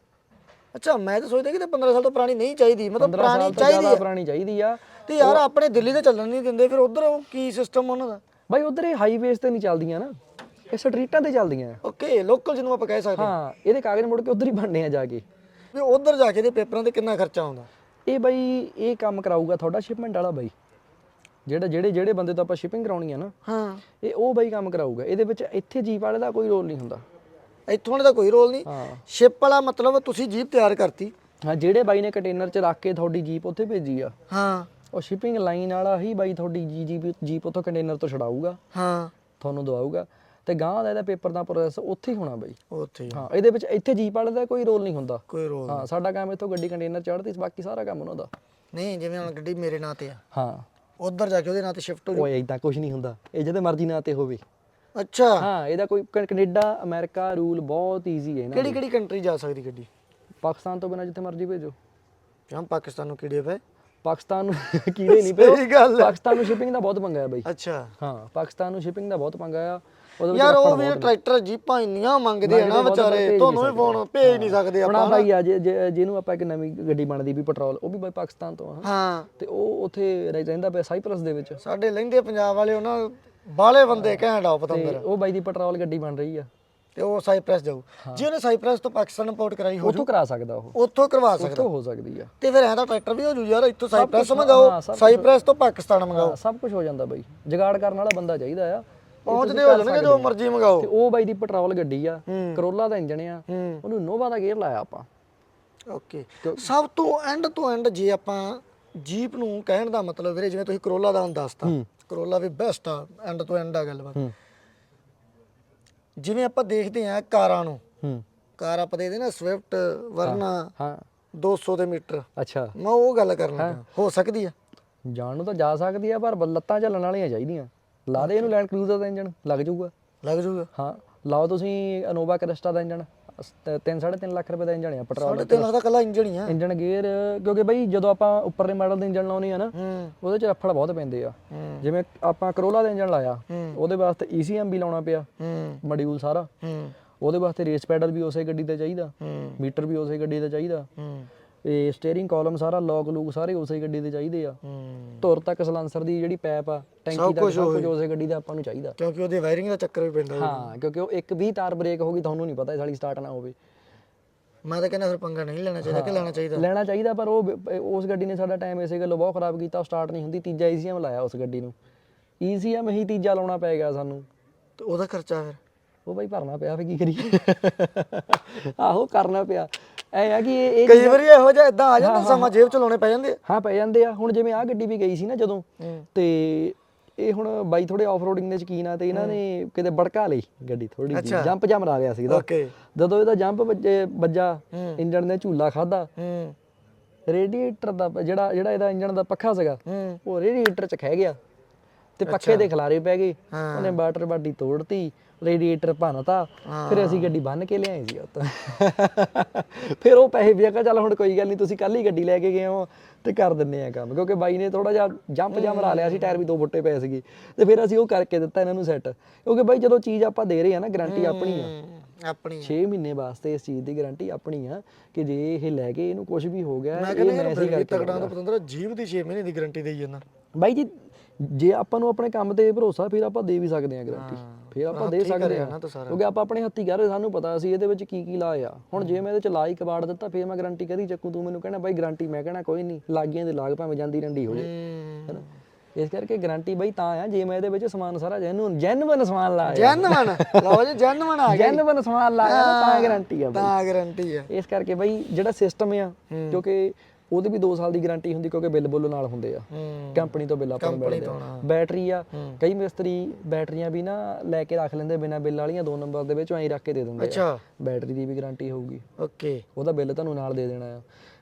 ਅੱਛਾ ਮੈਂ ਤਾਂ ਸੋਚਦਾ ਕਿ ਤੇ 15 ਸਾਲ ਤੋਂ ਪੁਰਾਣੀ ਨਹੀਂ ਚਾਹੀਦੀ ਮਤਲਬ
15
ਪੁਰਾਣੀ ਚਾਹੀਦੀ ਆ।
ਪੁਰਾਣੀ ਚਾਹੀਦੀ ਆ।
ਤੇ ਯਾਰ ਆਪਣੇ ਦਿੱਲੀ ਤੇ ਚੱਲਣ ਨਹੀਂ ਦਿੰਦੇ ਫਿਰ ਉਧਰ ਕੀ ਸਿਸਟਮ ਉਹਨਾਂ ਦਾ?
ਬਈ ਉਧਰ ਇਹ ਹਾਈਵੇਜ਼ ਤੇ ਨਹੀਂ ਚੱਲਦੀਆਂ ਨਾ ਇਹ ਸਟਰੀਟਾਂ ਤੇ ਚੱਲਦੀਆਂ।
ਓਕੇ ਲੋਕਲ ਜਿਹਨੂੰ ਆਪਾਂ ਕਹਿ ਸਕਦੇ
ਹਾਂ। ਇਹਦੇ ਕਾਗਜ਼ ਮੁੜ ਕੇ ਉਧਰ ਹੀ ਬਣਨੇ ਆ ਜਾ ਕੇ।
ਵੀ ਉਧਰ ਜਾ ਕੇ ਦੇ ਪੇਪਰਾਂ ਤੇ ਕਿੰਨਾ ਖਰਚਾ ਆਉਂਦਾ?
ਇਹ ਬਈ ਇਹ ਕੰਮ ਕਰਾਊਗਾ ਤੁਹਾਡਾ ਸ਼ਿਪਮੈਂਟ ਵਾਲਾ ਬਈ। ਜਿਹੜਾ ਜਿਹੜੇ ਜਿਹੜੇ ਬੰਦੇ ਤੋਂ ਆਪਾਂ ਸ਼ਿਪਿੰਗ ਕਰਾਉਣੀ ਆ ਨਾ
ਹਾਂ।
ਇਹ ਉਹ ਬਈ ਕੰਮ ਕਰਾਊਗਾ। ਇਹਦੇ ਵਿੱਚ ਇੱਥੇ ਜੀਪ ਵਾਲੇ ਦਾ ਕੋਈ ਰੋਲ ਨਹੀਂ ਹੁੰਦਾ।
ਇੱਥੋਂ ਵਾਲੇ ਦਾ ਕੋਈ ਰੋਲ ਨਹੀਂ। ਸ਼ਿਪ ਵਾਲਾ ਮਤਲਬ ਤੁਸੀਂ ਜੀਪ ਤਿਆਰ ਕਰਤੀ।
ਹਾਂ ਜਿਹੜੇ ਬਾਈ ਨੇ ਕੰਟੇਨਰ 'ਚ ਰੱਖ ਕੇ ਤੁਹਾਡੀ ਜੀਪ ਉੱਥੇ ਭੇਜੀ ਆ।
ਹਾਂ।
ਉਹ ਸ਼ਿਪਿੰਗ ਲਾਈਨ ਵਾਲਾ ਹੀ ਬਾਈ ਤੁਹਾਡੀ ਜੀ ਜੀਪ ਉੱਥੋਂ ਕੰਟੇਨਰ ਤੋਂ ਛਡਾਊਗਾ।
ਹਾਂ।
ਤੁਹਾਨੂੰ ਦਵਾਊਗਾ। ਤੇ ਗਾਂ ਦਾ ਇਹਦਾ ਪੇਪਰ ਦਾ ਪ੍ਰੋਸੈਸ ਉੱਥੇ ਹੀ ਹੋਣਾ ਬਾਈ।
ਉੱਥੇ ਹੀ।
ਇਹਦੇ ਵਿੱਚ ਇੱਥੇ ਜੀਪ ਵਾਲੇ ਦਾ ਕੋਈ ਰੋਲ ਨਹੀਂ ਹੁੰਦਾ।
ਕੋਈ ਰੋਲ
ਹਾਂ ਸਾਡਾ ਕੰਮ ਇੱਥੋਂ ਗੱਡੀ ਕੰਟੇਨਰ ਚੜ੍ਹਦੀ ਬਾਕੀ ਸਾਰਾ ਕੰਮ ਉਹਨਾਂ ਦਾ।
ਨਹੀਂ ਜਿਵੇਂ ਹੁਣ ਗੱਡੀ ਮੇਰੇ ਨਾਂ ਤੇ ਆ।
ਹਾਂ।
ਉਧਰ ਜਾ ਕੇ ਉਹਦੇ ਨਾਂ ਤੇ ਸ਼ਿਫਟ ਹੋ
ਓਏ ਇਦਾਂ ਕੁਝ ਨਹੀਂ ਹੁੰਦਾ। ਇਹ ਜਿਹਦੇ ਮਰਜ਼ੀ ਨਾਂ ਤੇ ਹੋਵੇ।
ਅੱਛਾ।
ਹਾਂ ਇਹਦਾ ਕੋਈ ਕੈਨੇਡਾ ਅਮਰੀਕਾ ਰੂਲ ਬਹੁਤ ਈਜ਼ੀ ਹੈ ਨਾ
ਕਿਹੜੀ ਕਿਹੜੀ ਕੰਟਰੀ ਜਾ ਸਕਦੀ ਗੱਡੀ?
ਪਾਕਿਸਤਾਨ ਤੋਂ ਬਿਨਾਂ ਜਿੱਥੇ ਮਰਜ਼ੀ ਭੇਜੋ।
ਜਾਂ ਪਾਕਿਸਤਾਨ ਨੂੰ ਕਿਹੜੇ ਪਏ
ਪਾਕਿਸਤਾਨ ਨੂੰ ਕੀੜੇ ਨਹੀਂ ਪਏ।
ਸਹੀ ਗੱਲ ਹੈ।
ਪਾਕਿਸਤਾਨ ਨੂੰ ਸ਼ਿਪਿੰਗ ਦਾ ਬਹੁਤ ਪੰਗਾ ਹੈ ਬਾਈ।
ਅੱਛਾ।
ਹਾਂ ਪਾਕਿਸਤਾਨ ਨੂੰ ਸ਼ਿਪਿੰਗ ਦਾ ਬਹੁਤ ਪੰਗਾ ਆ। ਉਹਦੇ ਵਿੱਚ
ਯਾਰ ਉਹ ਵੀ ਟਰੈਕਟਰ ਜੀਪਾਂ ਇੰਨੀਆਂ ਮੰਗਦੇ ਆ ਨਾ
ਆ,
ਵਿਚਾਰੇ ਤੁਹਾਨੂੰ ਵੀ ਫੋਨ ਭੇਜ ਨਹੀਂ ਸਕਦੇ ਆਪਾਂ
ਆ ਬਾਈ ਆ ਜੇ- ਜੇ- ਜਿਹਨੂੰ ਆਪਾਂ ਇੱਕ ਨਵੀਂ ਗੱਡੀ ਬਣਦੀ ਵੀ ਪੈਟਰੋਲ ਉਹ ਵੀ ਬਾਈ ਪਾਕਿਸਤਾਨ ਤੋਂ ਆ
ਹਾਂ।
ਤੇ ਉਹ ਉੱਥੇ ਰਹਿ- ਰਹਿੰਦਾ ਪਿਆ ਸਾਈਪਰਸ ਦੇ ਵਿੱਚ।
ਸਾਡੇ ਲਹਿੰਦੇ ਪੰਜਾਬ ਵਾਲੇ ਉਹਨਾਂ ਬਾਲੇ ਬੰਦੇ ਘੈਂਟ ਆ
ਤੇ
ਪਤੰਦਰ।
ਉਹ ਬਾਈ ਦੀ ਪੈਟਰੋਲ ਗੱਡੀ ਬਣ ਰਹੀ ਆ।
ਤੇ ਉਹ ਸਾਈਪ੍ਰੈਸ ਜਾਊ। ਜੇ ਉਹਨੇ ਸਾਈਪ੍ਰੈਸ ਤੋਂ ਪਾਕਿਸਤਾਨ ਇੰਪੋਰਟ ਕਰਾਈ ਹੋ
ਉੱਥੋਂ ਕਰਾ ਸਕਦਾ ਉਹ।
ਉੱਥੋਂ ਕਰਵਾ ਸਕਦਾ।
ਉੱਥੋਂ ਹੋ ਸਕਦੀ ਆ।
ਤੇ ਫਿਰ ਐਂ ਤਾਂ ਟਰੈਕਟਰ ਵੀ ਹੋ ਜੂ ਯਾਰ ਇੱਥੋਂ ਸਾਈਪ੍ਰੈਸ ਮੰਗਾਓ ਸਾਈਪ੍ਰੈਸ ਤੋਂ ਪਾਕਿਸਤਾਨ ਮੰਗਾਓ।
ਸਭ ਕੁਝ ਹੋ ਜਾਂਦਾ ਬਾਈ। ਜਗਾੜ ਕਰਨ ਵਾਲਾ ਬੰਦਾ ਚਾਹੀਦਾ ਆ।
ਪਹੁੰਚਦੇ ਹੋ ਜਾਣਗੇ ਜੋ। ਮਰਜ਼ੀ ਮੰਗਾਓ।
ਤੇ ਉਹ ਬਾਈ ਦੀ ਪੈਟਰੋਲ ਗੱਡੀ ਆ। ਕਰੋਲਾ ਦਾ ਇੰਜਣ ਆ ਉਹਨੂੰ ਨੋਵਾ ਦਾ ਗੇਅਰ ਲਾਇਆ ਆਪਾਂ।
ਓਕੇ। ਸਭ ਤੋਂ ਐਂਡ ਤੋਂ ਐਂਡ ਜੇ ਆਪਾਂ ਜੀਪ ਨੂੰ ਕਹਿਣ ਦਾ ਮਤਲਬ ਵੀਰੇ ਜਿਵੇਂ ਤੁਸੀਂ ਕਰੋਲਾ ਦਾ ਹੁਣ ਦੱਸਤਾ। ਕਰੋਲਾ ਵੀ ਬੈਸਟ ਆ ਐਂਡ ਤੋਂ ਐਂਡ ਆ ਗੱਲਬਾਤ।
ਹੂੰ।
ਜਿਵੇਂ ਆਪਾਂ ਦੇਖਦੇ ਆ ਕਾਰਾਂ ਨੂੰ
ਹੂੰ।
ਕਾਰ ਆਪਾਂ ਦੇਖਦੇ ਨਾ ਸਵਿਫਟ ਵਰਨਾ
ਹਾਂ
200 ਦੇ ਮੀਟਰ।
ਅੱਛਾ।
ਮੈਂ ਉਹ ਗੱਲ ਕਰਨ ਲੱਗਾ ਹੋ ਸਕਦੀ ਆ?
ਜਾਣ ਨੂੰ ਤਾਂ ਜਾ ਸਕਦੀ ਆ ਪਰ ਲੱਤਾਂ ਚੱਲਣ ਵਾਲੀਆਂ ਚਾਹੀਦੀਆਂ। ਲਾ ਦੇ ਇਹਨੂੰ ਲੈਂਡ ਕਰੂਜ਼ਰ ਦਾ ਇੰਜਣ ਲੱਗ ਜਾਊਗਾ।
ਲੱਗ ਜੂਗਾ
ਹਾਂ ਲਾਓ ਤੁਸੀਂ ਅਨੋਵਾ ਕ੍ਰਿਸਟਾ ਦਾ ਇੰਜਣ 3 3.5 ਲੱਖ ਰੁਪਏ ਦਾ ਇੰਜਣ ਆ ਪੈਟਰੋਲ
ਸਾਡੇ ਤਿੰਨ ਲੱਖ ਦਾ ਕੱਲਾ ਇੰਜਣ ਹੀ ਆ।
ਇੰਜਣ ਗੇਅਰ ਕਿਉਂਕਿ ਬਈ ਜਦੋਂ ਆਪਾਂ ਉੱਪਰਲੇ ਮਾਡਲ ਦੇ ਇੰਜਣ ਲਾਉਨੇ ਆ ਨਾ ਉਹਦੇ ਚ ਰੱਫੜ ਬਹੁਤ ਪੈਂਦੇ ਆ। ਜਿਵੇਂ ਆਪਾਂ ਕਰੋਲਾ ਦਾ ਇੰਜਣ ਲਾਇਆ। ਉਹਦੇ ਵਾਸਤੇ ECM ਵੀ ਲਾਉਣਾ ਪਿਆ ਮੋਡਿਊਲ ਸਾਰਾ। ਉਹਦੇ ਵਾਸਤੇ ਰੇਸ ਪੈਡਲ ਵੀ ਉਸੇ ਗੱਡੀ ਤੇ ਚਾਹੀਦਾ ਮੀਟਰ ਵੀ ਉਸੇ ਗੱਡੀ ਤੇ ਚਾਹੀਦਾ। ਇਹ ਸਟੀਅਰਿੰਗ ਕਾਲਮ ਸਾਰਾ ਲੌਕ ਲੂਕ ਸਾਰੇ ਉਸੇ ਗੱਡੀ ਤੇ ਚਾਹੀਦੇ ਆ।
ਹੂੰ।
ਧੁਰ ਤੱਕ ਸਲੈਂਸਰ ਦੀ ਜਿਹੜੀ ਪੈਪ ਆ ਟੈਂਕੀ ਤੱਕ ਸਭ ਕੁਝ ਉਸੇ ਗੱਡੀ ਦਾ ਆਪਾਂ ਨੂੰ ਚਾਹੀਦਾ।
ਕਿਉਂਕਿ ਉਹਦੇ ਵਾਇਰਿੰਗ ਦਾ ਚੱਕਰ ਵੀ ਪੈਂਦਾ।
ਹਾਂ ਕਿਉਂਕਿ ਉਹ ਇੱਕ ਵੀ ਤਾਰ ਬ੍ਰੇਕ ਹੋ ਗਈ ਤੁਹਾਨੂੰ ਨਹੀਂ ਪਤਾ ਇਹ ਸਾਲੀ ਸਟਾਰਟ ਨਾ ਹੋਵੇ।
ਮੈਂ ਤਾਂ ਕਹਿੰਦਾ ਫਿਰ ਪੰਗਾ ਨਹੀਂ ਲੈਣਾ ਚਾਹੀਦਾ ਕਿ ਲੈਣਾ ਚਾਹੀਦਾ?
ਲੈਣਾ ਚਾਹੀਦਾ ਪਰ ਉਹ ਉਸ ਗੱਡੀ ਨੇ ਸਾਡਾ ਟਾਈਮ ਇਸੇ ਗੱਲੋਂ ਬਹੁਤ ਖਰਾਬ ਕੀਤਾ ਸਟਾਰਟ ਨਹੀਂ ਹੁੰਦੀ ਤੀਜਾ ਈਸੀਐਮ ਲਾਇਆ ਉਸ ਗੱਡੀ ਨੂੰ। ਈਸੀਐਮ ਹੀ ਤੀਜਾ ਲਾਉਣਾ ਪੈ ਗਿਆ ਸਾਨੂੰ।
ਤੇ ਉਹਦਾ ਖਰਚਾ ਫਿਰ?
ਉਹ ਬਾਈ ਭਰਨਾ ਪਿਆ ਫੇ ਕੀ ਕਰੀਏ? ਆਹੋ ਕਰਨਾ ਪਿਆ। ਐ ਆ ਕਿ ਇਹ ਇਹ
ਕਈ ਵਾਰੀ ਇਹੋ ਜਿਹਾ ਇਦਾਂ ਆ ਜਾਂਦਾ ਸਮਾਂ ਜੇਬ ਚ ਲਾਉਣੇ ਪੈ ਜਾਂਦੇ ਆ।
ਹਾਂ ਪੈ ਜਾਂਦੇ ਆ। ਹੁਣ ਜਿਵੇਂ ਆ ਗੱਡੀ ਵੀ ਗਈ ਸੀ ਨਾ ਜਦੋਂ
ਹੂੰ।
ਤੇ ਇਹ ਹੁਣ ਬਾਈ ਥੋੜੇ ਆਫਰੋਡਿੰਗ ਦੇ ਸ਼ਕੀਨ ਆ ਤੇ ਇਹਨਾਂ ਨੇ ਕਿਤੇ ਬੜਕਾ ਲਈ ਗੱਡੀ ਥੋੜੀ ਜਿਹੀ।
ਅੱਛਾ।
ਜੰਪ ਜੰਪ ਆ ਰਿਹਾ ਸੀ ਇਹਦਾ
ਓਕੇ।
ਜਦੋਂ ਇਹਦਾ ਜੰਪ ਵੱਜੇ ਵੱਜਾ
ਹੂੰ।
ਇੰਜਣ ਨੇ ਝੂਲਾ ਖਾਦਾ
ਹੂੰ।
ਰੇਡੀਏਟਰ ਦਾ ਜਿਹੜਾ ਜਿਹੜਾ ਇਹਦਾ ਇੰਜਣ ਦਾ ਪੱਖਾ ਸੀਗਾ
ਹੂੰ।
ਉਹ ਰੇਡੀਏਟਰ ਚ ਖਹਿ ਗਿਆ। ਤੇ ਪੱਖੇ ਦੇ ਖਲਾਰੇ ਪੈ ਗਏ। ਉਹਨੇ ਬਾਟਰ ਬਾਡੀ ਤੋੜਤੀ ਰੇਡੀਏਟਰ ਭੰਨਤਾ ਫਿਰ ਅਸੀਂ ਗੱਡੀ ਬੰਨ ਕੇ ਲਿਆਏ ਸੀ ਉੱਤ ਫਿਰ ਉਹ ਪੈਸੇ ਵੀ ਆਖਿਆ ਚੱਲ ਹੁਣ ਕੋਈ ਗੱਲ ਨਹੀਂ ਤੁਸੀਂ ਕੱਲ ਹੀ ਗੱਡੀ ਲੈ ਕੇ ਗਏ ਹੋ ਤੇ ਕਰ ਦਿੰਨੇ ਆ ਕੰਮ। ਕਿਉਂਕਿ ਬਾਈ ਨੇ ਥੋੜਾ ਜਿਹਾ ਜੰਪ ਜੰਪ ਲਾ ਲਿਆ ਸੀ ਟਾਇਰ ਵੀ ਦੋ ਫੁੱਟੇ ਪਏ ਸੀਗੇ। ਤੇ ਫਿਰ ਅਸੀਂ ਉਹ ਕਰਕੇ ਦਿੱਤਾ ਇਹਨਾਂ ਨੂੰ ਸੈੱਟ ਕਿਉਂਕਿ ਬਾਈ ਜਦੋਂ ਚੀਜ਼ ਆਪਾਂ ਦੇ ਰਹੇ ਆ ਨਾ ਗਾਰੰਟੀ ਆਪਣੀ ਆ।
ਆਪਣੀ
6 ਮਹੀਨੇ ਵਾਸਤੇ ਇਸ ਚੀਜ਼ ਦੀ ਗਾਰੰਟੀ ਆਪਣੀ ਆ ਕਿ ਜੇ ਇਹ ਲੈ ਕੇ ਇਹਨੂੰ ਕੁਝ ਵੀ ਹੋ ਗਿਆ ਇਹ
ਕਹਿੰਦਾ ਯਾਰ
ਮੈਂ ਸਹੀ
ਬੜੀ
ਕਰਕੇ
ਤਕੜਾ ਦਾ ਪਤੰਦਰ ਜੀਬ ਦੀ 6 ਮਹੀਨੇ ਦੀ ਗਾਰੰਟੀ ਦੇਈ ਜਾਂਦਾ।
ਬਾਈ ਜੀ ਜੇ ਆਪਾਂ ਨੂੰ ਆਪਣੇ ਕੰਮ ਤੇ ਭਰੋਸਾ ਫਿਰ ਆਪਾਂ ਦੇ ਵੀ ਸਕਦੇ ਹਾਂ ਗਾਰੰਟੀ। ਫਿਰ ਆਪਾਂ ਦੇ ਸਕਦੇ ਹਾਂ। ਕਿਉਂਕਿ ਆਪਾਂ ਆਪਣੇ ਹੱਥੀ ਕਰ ਰਹੇ ਸਾਨੂੰ ਪਤਾ ਸੀ ਇਹਦੇ ਵਿੱਚ ਕੀ ਕੀ ਲਾਇਆ ਹੁਣ ਜੇ ਮੈਂ ਇਹਦੇ ਚ ਲਾਈ ਕਬਾੜ ਦਿੱਤਾ ਫਿਰ ਮੈਂ ਗਾਰੰਟੀ ਕਦੀ ਚੱਕੂ ਤੂੰ ਮੈਨੂੰ ਕਹਿਣਾ ਬਾਈ ਗਾਰੰਟੀ ਮੈਂ ਕਹਿਣਾ ਕੋਈ ਨਹੀਂ ਲਾਗੀਆਂ ਦੇ ਲਾਗ ਭਾਵੇਂ ਜਾਂਦੀ ਰੰਡੀ ਹੋ ਜੇ। ਹੈਨਾ? ਇਸ ਕਰਕੇ ਗਾਰੰਟੀ ਬਾਈ ਤਾਂ ਆ ਜੇ ਮੈਂ ਇਹਦੇ ਵਿੱਚ ਸਮਾਨ ਸਾਰਾ ਜੈਨੂਨ ਜੈਨੂਨ ਸਮਾਨ ਲਾਇਆ।
ਜੈਨਵਨ ਲਓ ਜੀ ਜੈਨਵਨ ਆ ਗਿਆ
ਜੈਨੂਨ ਸਮਾਨ ਲਾਇਆ ਤਾਂ ਗਾਰੰਟੀ ਆ ਬਾਈ।
ਤਾਂ ਗਾਰੰਟੀ ਆ।
ਇਸ ਕਰਕੇ ਬਾਈ ਜਿਹੜਾ ਸਿਸਟਮ ਆ ਕਿਉਂਕਿ ਉਹਦੇ ਵੀ 2 ਸਾਲ ਦੀ ਗਾਰੰਟੀ ਹੁੰਦੀ ਕਿਉਂਕਿ ਬਿੱਲ ਬੁੱਲ ਨਾਲ ਹੁੰਦੇ ਆ। ਕੰਪਨੀ ਤੋਂ ਬਿੱਲ ਆਪਾਂ ਨੂੰ ਮਿਲਦੇ ਆ। ਬੈਟਰੀ ਆ। ਕਈ ਮਿਸਤਰੀ ਬੈਟਰੀਆਂ ਵੀ ਨਾ ਲੈ ਕੇ ਰੱਖ ਲੈਂਦੇ ਬਿਨਾ ਬਿੱਲ ਵਾਲੀਆਂ ਦੋ ਨੰਬਰ ਦੇ ਵਿੱਚ ਐਂ ਰੱਖ ਕੇ ਦੇ ਦਿੰਦੇ ਆ।
ਅੱਛਾ।
ਬੈਟਰੀ ਦੀ ਵੀ ਗਾਰੰਟੀ ਹੋਊਗੀ।
ਓਕੇ।
ਉਹਦਾ ਬਿੱਲ ਤੁਹਾਨੂੰ ਨਾਲ ਦੇ ਦੇਣਾ ਆ।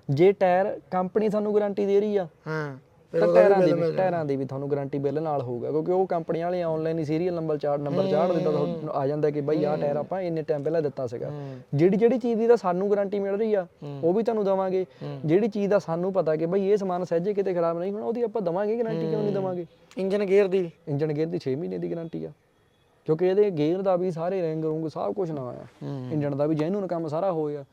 ਜੇ ਟਾਇਰ ਕੰਪਨੀ ਸਾਨੂੰ ਗਾਰੰਟੀ ਦੇ ਰਹੀ ਆ
ਹਾਂ।
ਤਾਂ ਟਾਇਰਾਂ ਦੀ ਵੀ ਟਾਇਰਾਂ ਦੀ ਵੀ ਤੁਹਾਨੂੰ ਗਾਰੰਟੀ ਬਿੱਲ ਨਾਲ ਹੋਊਗਾ ਕਿਉਂਕਿ ਉਹ ਕੰਪਨੀ ਵਾਲੇ ਆਨਲਾਈਨ ਹੀ serial number chart number chart ਦਿੰਦਾ ਤੁਹਾਨੂੰ ਆ ਜਾਂਦਾ ਕਿ ਬਈ ਆਹ ਟਾਇਰ ਆਪਾਂ ਇੰਨੇ ਟਾਈਮ ਪਹਿਲਾਂ ਦਿੱਤਾ ਸੀਗਾ। ਜਿਹੜੀ ਜਿਹੜੀ ਚੀਜ਼ ਦੀ ਤਾਂ ਸਾਨੂੰ ਗਾਰੰਟੀ ਮਿਲ ਰਹੀ ਆ ਉਹ ਵੀ ਤੁਹਾਨੂੰ ਦਵਾਂਗੇ। ਜਿਹੜੀ ਚੀਜ਼ ਦਾ ਸਾਨੂੰ ਪਤਾ ਕਿ ਬਈ ਇਹ ਸਮਾਨ ਸਹਿਜੇ ਕਿਤੇ ਖਰਾਬ ਨਹੀਂ ਹੋਣਾ ਉਹਦੀ ਆਪਾਂ ਦਵਾਂਗੇ ਗਾਰੰਟੀ ਕਿਉਂ ਨਹੀਂ ਦਵਾਂਗੇ?
ਇੰਜਨ ਗੇਅਰ ਦੀ।
ਇੰਜਨ ਗੇਅਰ ਦੀ 6 ਮਹੀਨੇ ਦੀ ਗਾਰੰਟੀ ਆ। ਕਿਉਂਕਿ ਇਹਦੇ ਗੇਅਰ ਦਾ ਵੀ ਸਾਰੇ ਰਿੰਗ ਰੁੰਗ ਸਭ ਕੁਝ ਨਾ ਆ ਇੰਜਨ ਦਾ ਵੀ ਜੈਨੂਨ ਕੰਮ ਸਾਰਾ ਹੋਇਆ।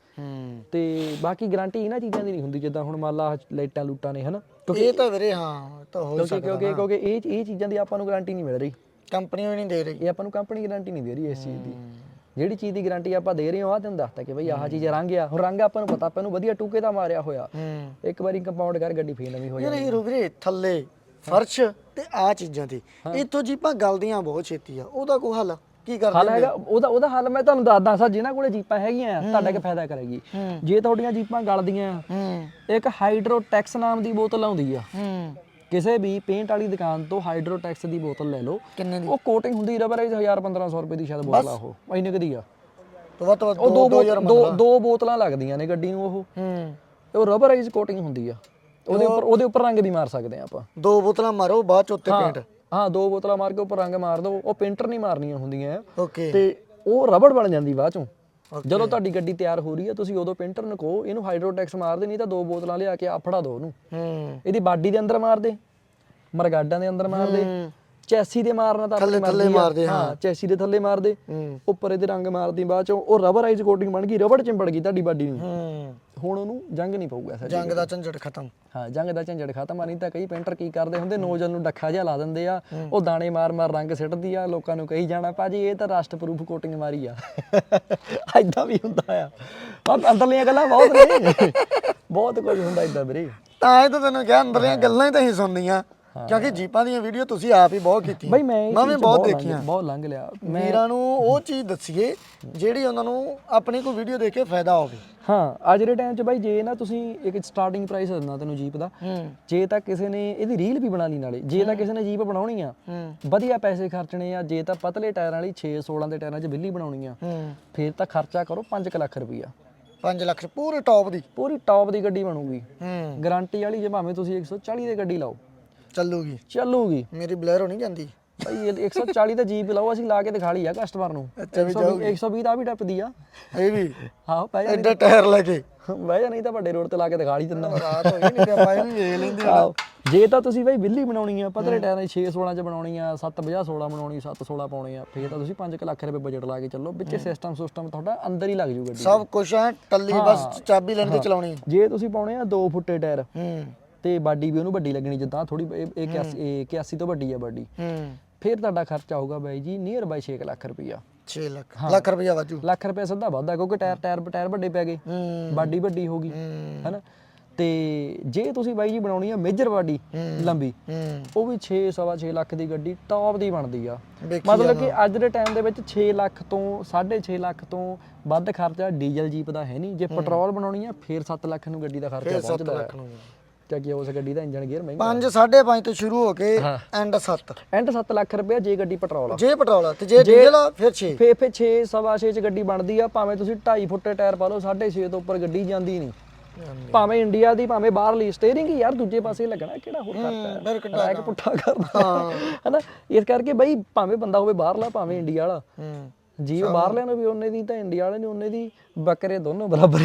ਤੇ ਬਾਕੀ ਗਾਰੰਟੀ ਇਹਨਾਂ ਚੀਜ਼ਾਂ ਦੀ ਨਹੀਂ ਹੁੰਦੀ ਜਿੱਦਾਂ ਹੁਣ ਮੰਨ ਲਾ ਲਾਈਟਾਂ ਲੂਟਾਂ ਨੇ ਹਨਾ?
ਇਹ ਤਾਂ ਵੀਰੇ ਹਾਂ ਤਾਂ ਹੋ
ਕਿਉਂਕਿ ਕਿਉਂਕਿ ਕਿਉਂਕਿ ਇਹ ਇਹ ਚੀਜ਼ਾਂ ਦੀ ਆਪਾਂ ਨੂੰ ਗਾਰੰਟੀ ਨਹੀਂ ਮਿਲ ਰਹੀ।
ਕੰਪਨੀ ਵੀ ਨਹੀਂ ਦੇ ਰਹੀ।
ਇਹ ਆਪਾਂ ਨੂੰ ਕੰਪਨੀ ਗਾਰੰਟੀ ਨਹੀਂ ਦੇ ਰਹੀ ਇਸ ਚੀਜ਼ ਦੀ। ਜਿਹੜੀ ਚੀਜ਼ ਦੀ ਗਾਰੰਟੀ ਆਪਾਂ ਦੇ ਰਹੇ ਹਾਂ ਉਹ ਤੈਨੂੰ ਦੱਸਤਾ ਕਿ ਬਈ ਆਹ ਚੀਜ਼ ਰੰਗ ਆ। ਹੁਣ ਰੰਗ ਆਪਾਂ ਨੂੰ ਪਤਾ ਆਪਾਂ ਨੂੰ ਵਧੀਆ ਟੂਕੇ ਦਾ ਮਾਰਿਆ ਹੋਇਆ। ਇੱਕ ਵਾਰੀ ਕੰਪਾਊਂਡ ਕਰ ਗੱਡੀ ਫੇਰ ਨਵੀਂ ਹੋ ਜਾਂਦੀ
ਇਹ ਵੀਰੇ ਥੱਲੇ। ਫਰਸ਼ ਤੇ ਆ ਚੀਜ਼ਾਂ ਦੀ ਇੱਥੋਂ ਜੀਪਾਂ ਗਲਦੀਆਂ ਬਹੁਤ ਛੇਤੀ ਆ। ਉਹਦਾ ਕੋਈ ਹੱਲ? ਕੀ ਕਰਦੇ
ਹੱਲ ਹੈਗਾ? ਉਹਦਾ ਉਹਦਾ ਹੱਲ ਮੈਂ ਤੁਹਾਨੂੰ ਦੱਸਦਾ ਸਰ ਜਿਨ੍ਹਾਂ ਕੋਲੇ ਜੀਪਾਂ ਹੈਗੀਆਂ ਤੁਹਾਡਾ ਕੀ ਫਾਇਦਾ ਕਰੇਗੀ। ਜੇ ਤੁਹਾਡੀਆਂ ਜੀਪਾਂ ਗਲਦੀਆਂ ਇੱਕ ਹਾਈਡਰੋਟੈਕਸ ਨਾਮ ਦੀ ਬੋਤਲ ਆਉਂਦੀ ਆ। ਕਿਸੇ ਵੀ ਪੇਂਟ ਵਾਲੀ ਦੁਕਾਨ ਤੋਂ ਹਾਈਡਰੋਟੈਕਸ ਦੀ ਬੋਤਲ ਲੈ ਲਓ। ਉਹ ਕੋਟਿੰਗ ਹੁੰਦੀ ਰਬਰਾਈਜ਼ 1000 1500 ਰੁਪਏ ਦੀ ਸ਼ਾਇਦ ਬੋਤਲ ਆ ਉਹ। ਇੰਨੇ ਕੁ ਦੀ ਆ।
ਤੋਂ ਵੱਧ ਤੋਂ ਵੱਧ
ਉਹ ਦੋ
2000
ਬੋਤ- ਦੋ ਦੋ ਬੋਤਲਾਂ ਲੱਗਦੀਆਂ ਨੇ ਗੱਡੀ ਨੂੰ ਉਹ।
ਹੂੰ।
ਉਹ ਰਬਰਾਈਜ਼ ਕੋਟਿੰਗ ਹੁੰਦੀ ਆ। ਉਹਦੇ ਉੱਪਰ ਉਹਦੇ ਉੱਪਰ ਰੰਗ ਵੀ ਮਾਰ ਸਕਦੇ ਆ ਆਪਾਂ।
ਦੋ ਬੋਤਲਾਂ ਮਾਰੋ ਬਾਅਦ ਚ ਉੱਤੇ ਪੇਂਟ
ਹਾਂ ਦੋ ਬੋਤਲਾਂ ਮਾਰ ਕੇ ਉੱਪਰ ਰੰਗ ਮਾਰ ਦੋ। ਉਹ ਪੇਂਟਰ ਨਹੀਂ ਮਾਰਨੀਆਂ ਹੁੰਦੀਆਂ।
ਓਕੇ।
ਤੇ ਉਹ ਰਬੜ ਬਣ ਜਾਂਦੀ ਬਾਅਦ ਚੋਂ। ਜਦੋਂ ਤੁਹਾਡੀ ਗੱਡੀ ਤਿਆਰ ਹੋ ਰਹੀ ਹੈ ਤੁਸੀਂ ਉਦੋਂ ਪੇਂਟਰ ਨੂੰ ਕਹੋ ਇਹਨੂੰ ਹਾਈਡਰੋਟੈਕਸ ਮਾਰ ਦੇ ਨਹੀਂ ਤਾਂ ਦੋ ਬੋਤਲਾਂ ਲਿਆ ਕੇ ਆਫੜਾ ਦੋ ਉਹਨੂੰ।
ਹੂੰ।
ਇਹਦੀ ਬਾਡੀ ਦੇ ਅੰਦਰ ਮਾਰ ਦੇ ਮਰਗਾਡਾਂ ਦੇ ਅੰਦਰ ਮਾਰ ਦੇ। ਚੈਸੀ ਦੇ ਮਾਰਨਾ ਤਾਂ
ਥੱਲੇ
ਮਰਜ਼ੀ ਆ।
ਮਾਰ ਦੇ,
ਹਾਂ ਚੈਸੀ ਦੇ ਥੱਲੇ ਮਾਰ ਦੇ
ਹੂੰ।
ਉੱਪਰ ਇਹਦੇ ਰੰਗ ਮਾਰਦੀ ਬਾਅਦ ਚੋਂ ਉਹ ਰਬਰਾਈਜ਼ ਕੋਟਿੰਗ ਬਣ ਗਈ ਰਬੜ ਚਿੰਬੜ ਗਈ ਤੁਹਾਡੀ ਬਾਡੀ ਨੂੰ। ਹੁਣ ਉਹਨੂੰ ਜੰਗ ਨਹੀਂ ਪਊਗਾ ਸਰ
ਜੰਗ ਦਾ ਝੰਜਟ ਖਤਮ।
ਹਾਂ ਜੰਗ ਦਾ ਝੰਜਟ ਖਤਮ ਆ ਨਹੀਂ ਤਾਂ ਕਈ ਪੇਂਟਰ ਕੀ ਕਰਦੇ ਹੁੰਦੇ ਨੋਜ਼ਲ ਨੂੰ ਡੱਖਾ ਜਿਹਾ ਲਾ ਦਿੰਦੇ ਆ ਉਹ ਦਾਣੇ ਮਾਰ ਮਾਰ ਰੰਗ ਸਿੱਟਦੀ ਆ ਲੋਕਾਂ ਨੂੰ ਕਹੀ ਜਾਣਾ ਭਾਜੀ ਇਹ ਤਾਂ ਰਸਟ ਪ੍ਰੂਫ ਕੋਟਿੰਗ ਮਾਰੀ ਆ। ਐਦਾਂ ਵੀ ਹੁੰਦਾ ਆ। ਆ ਅੰਦਰਲੀਆਂ ਗੱਲਾਂ ਬਹੁਤ ਨੇ। ਬਹੁਤ ਕੁਝ ਹੁੰਦਾ ਐਦਾਂ ਵੀਰੇ।
ਤਾਂ ਇਹ ਤਾਂ ਤੈਨੂੰ ਕਿਹਾ ਅੰਦਰਲੀਆਂ ਗੱਲਾਂ ਹੀ ਤਾਂ ਹੀ ਸੁਣਨੀਆਂ। ਕਿਉਂਕਿ ਜੀਪਾਂ ਦੀਆਂ ਵੀਡੀਓ ਤੁਸੀਂ ਆਪ ਹੀ ਬਹੁਤ ਕੀਤੀਆਂ।
ਬਈ ਮੈਂ
ਵੀ ਬਹੁਤ ਦੇਖੀਆਂ।
ਬਹੁਤ ਲੰਘ ਲਿਆ।
ਵੀਰਾਂ ਨੂੰ ਉਹ ਚੀਜ਼ ਦੱਸੀਏ ਜਿਹੜੀ ਉਹਨਾਂ ਨੂੰ ਆਪਣੀ ਕੋਈ ਵੀਡੀਓ ਦੇਖ ਕੇ ਫਾਇਦਾ ਹੋਵੇ।
ਹਾਂ ਅੱਜ ਦੇ ਟਾਈਮ 'ਚ ਬਾਈ ਜੇ ਨਾ ਤੁਸੀਂ ਇੱਕ ਸਟਾਰਟਿੰਗ ਪ੍ਰਾਈਸ ਦਿੰਦਾ ਤੈਨੂੰ ਜੀਪ ਦਾ ਜੇ ਤਾਂ ਕਿਸੇ ਨੇ ਇਹਦੀ ਰੀਲ ਵੀ ਬਣਾ ਲਈ ਨਾਲੇ ਜੇ ਤਾਂ ਕਿਸੇ ਨੇ ਜੀਪ ਬਣਾਉਣੀ ਆ ਵਧੀਆ ਪੈਸੇ ਖਰਚਣੇ ਆ ਜੇ ਤਾਂ ਪਤਲੇ ਟਾਇਰਾਂ ਵਾਲੀ 6 16 ਦੇ ਟਾਇਰਾਂ 'ਚ ਬਿੱਲੀ ਬਣਾਉਣੀ ਆ ਫਿਰ ਤਾਂ ਖਰਚਾ ਕਰੋ 5 ਲੱਖ ਰੁਪਈਆ।
5 ਲੱਖ ਪੂਰੇ ਟੌਪ ਦੀ।
ਪੂਰੀ ਟੌਪ ਦੀ ਗੱਡੀ ਬਣੂਗੀ। ਗਾਰੰਟੀ ਵਾਲੀ ਜੇ ਭਾਵੇਂ ਤੁਸੀਂ 140 ਦੀ ਗੱਡੀ ਲਾਓ।
ਚੱਲੂਗੀ।
ਚੱਲੂਗੀ।
ਮੇਰੀ ਬਲੈਰੋ ਨਹੀਂ ਜਾਂਦੀ।
ਭਾਈ ਇਹ 140 ਦਾ ਜੀਪ ਲਾਓ ਅਸੀਂ ਲਾ ਕੇ ਦਿਖਾ ਲਈ ਆ ਕਸਟਮਰ ਨੂੰ। 120 120 ਦਾ ਵੀ ਟੱਪਦੀ ਆ।
ਇਹ ਵੀ।
ਹਾਂ ਪੈ ਜਾ
ਐਡਾ ਟਾਇਰ ਲੈ ਕੇ।
ਬਹਿ ਜਾ ਨਹੀਂ ਤਾਂ ਵੱਡੇ ਰੋਡ ਤੇ ਲਾ ਕੇ ਦਿਖਾ ਲਈ ਦਿੰਦਾ
ਰਾਤ ਹੋ ਗਈ ਨਹੀਂ ਤੇ ਆਪਾਂ ਇਹ ਵੀ ਵੇਖ ਲੈਂਦੇ
ਆਹੋ। ਜੇ ਤਾਂ ਤੁਸੀਂ ਬਈ ਬਿੱਲੀ ਬਣਾਉਣੀ ਆ ਪਤਲੇ ਟਾਇਰਾਂ ਦੀ 6 16 ਚ ਬਣਾਉਣੀ ਆ 7 50 16 ਬਣਾਉਣੀ 7 16 ਪਾਉਣੀ ਆ ਫੇਰ ਤਾਂ ਤੁਸੀਂ 5 ਲੱਖ ਰੁਪਏ ਬਜਟ ਲਾ ਕੇ ਚੱਲੋ। ਵਿੱਚ ਸਿਸਟਮ ਸਿਸਟਮ ਤੁਹਾਡਾ ਅੰਦਰ ਹੀ ਲੱਗ ਜੂ ਗੱਡੀ।
ਸਭ ਕੁਝ ਐ ਟੱਲੀ ਬਸ ਚਾਬੀ ਲੈਣ ਤੇ ਚਲਾਉਣੀ।
ਜੇ ਤੁਸੀਂ ਪਾਉਣੇ ਆ 2 ਫੁੱਟੇ ਟਾਇਰ
ਹੂੰ।
ਤੇ ਬਾਡੀ ਵੀ ਉਹਨੂੰ ਵੱਡੀ ਲੱਗਣੀ ਜਿੱਦਾਂ ਥੋੜੀ ਇਹ 81 ਇਹ 81 ਤੋਂ ਵੱਡੀ ਆ ਬਾਡੀ।
ਹੂੰ।
ਫਿਰ ਤੁਹਾਡਾ ਖਰਚਾ ਆਊਗਾ ਬਾਈ ਜੀ ਨੀਅਰ ਬਾਈ 6 ਲੱਖ ਰੁਪਈਆ।
6 ਲੱਖ ਲੱਖ ਰੁਪਇਆ ਵਾਜੂ
ਲੱਖ ਰੁਪਏ ਸਿੱਧਾ ਵੱਧਦਾ ਕਿਉਂਕਿ ਟਾਇਰ ਟਾਇਰ ਟਾਇਰ ਵੱਡੇ ਪੈ ਗਏ।
ਹੂੰ।
ਬਾਡੀ ਵੱਡੀ ਹੋ ਗਈ ਹੈਨਾ? ਤੇ ਜੇ ਤੁਸੀਂ ਬਾਈ ਜੀ ਬਣਾਉਣੀ ਆ ਮੇਜਰ ਬਾਡੀ ਲੰਬੀ ਉਹ ਵੀ 6 ਸਵਾ 6 ਲੱਖ ਦੀ ਗੱਡੀ ਟੌਪ ਦੀ ਬਣਦੀ ਆ। ਮਤਲਬ ਕਿ ਅੱਜ ਦੇ ਟਾਈਮ ਦੇ ਵਿੱਚ 6 ਲੱਖ ਤੋਂ 6.5 ਲੱਖ ਤੋਂ ਵੱਧ ਖਰਚਾ ਡੀਜ਼ਲ ਜੀਪ ਦਾ ਹੈ ਨਹੀਂ। ਜੇ ਪੈਟਰੋਲ ਬਣਾਉਣੀ ਆ ਫਿਰ 7 ਲੱਖ ਨੂੰ ਗੱਡੀ ਦਾ ਖਰਚਾ ਪਹੁੰਚਦਾ ਹੈ। ਕਿਉਂਕਿ ਉਸ ਗੱਡੀ ਦਾ ਇੰਜਨ ਗੇਅਰ ਮਹਿੰਗਾ
5 5.5 ਤੋਂ ਸ਼ੁਰੂ ਹੋ ਕੇ ਐਂਡ 7
ਐਂਡ 7 ਲੱਖ ਰੁਪਏ ਜੇ ਗੱਡੀ ਪੈਟਰੋਲ ਆ।
ਜੇ ਪੈਟਰੋਲ ਆ ਤੇ ਜੇ ਡੀਜ਼ਲ ਆ ਫਿਰ 6
ਫੇ ਫੇ 6 ਸਵਾ 6 ਚ ਗੱਡੀ ਬਣਦੀ ਆ ਭਾਵੇਂ ਤੁਸੀਂ 2.5 ਫੁੱਟੇ ਟਾਇਰ ਪਾ ਲਓ 6.5 ਤੋਂ ਉੱਪਰ ਗੱਡੀ ਜਾਂਦੀ ਨਹੀਂ। ਭਾਵੇਂ ਇੰਡੀਆ ਦੀ ਭਾਵੇਂ ਬਾਹਰਲੀ ਸਟੀਅਰਿੰਗ ਹੀ ਯਾਰ ਦੂਜੇ ਪਾਸੇ ਲੱਗਣਾ ਕਿਹੜਾ ਹੋਰ
ਫਿਰ
ਕਰਤਾ ਹੈ। ਰੈਕ ਪੁੱਠਾ ਕਰਦਾ ਹਨਾ? ਇਸ ਕਰਕੇ ਬਈ ਭਾਵੇਂ ਬੰਦਾ ਹੋਵੇ ਬਾਹਰਲਾ ਭਾਵੇਂ ਇੰਡੀਆ ਵਾਲਾ।
ਹੂੰ।
ਜੀਵ ਬਾਹਰਲਿਆਂ ਨੂੰ ਵੀ ਉਹਨੇ ਦੀ ਤਾਂ ਇੰਡੀਆ ਵਾਲੇ ਨੂੰ ਉਹਨੇ ਦੀ ਬੱਕਰੇ ਦੋਨੋਂ ਬਰਾਬਰ।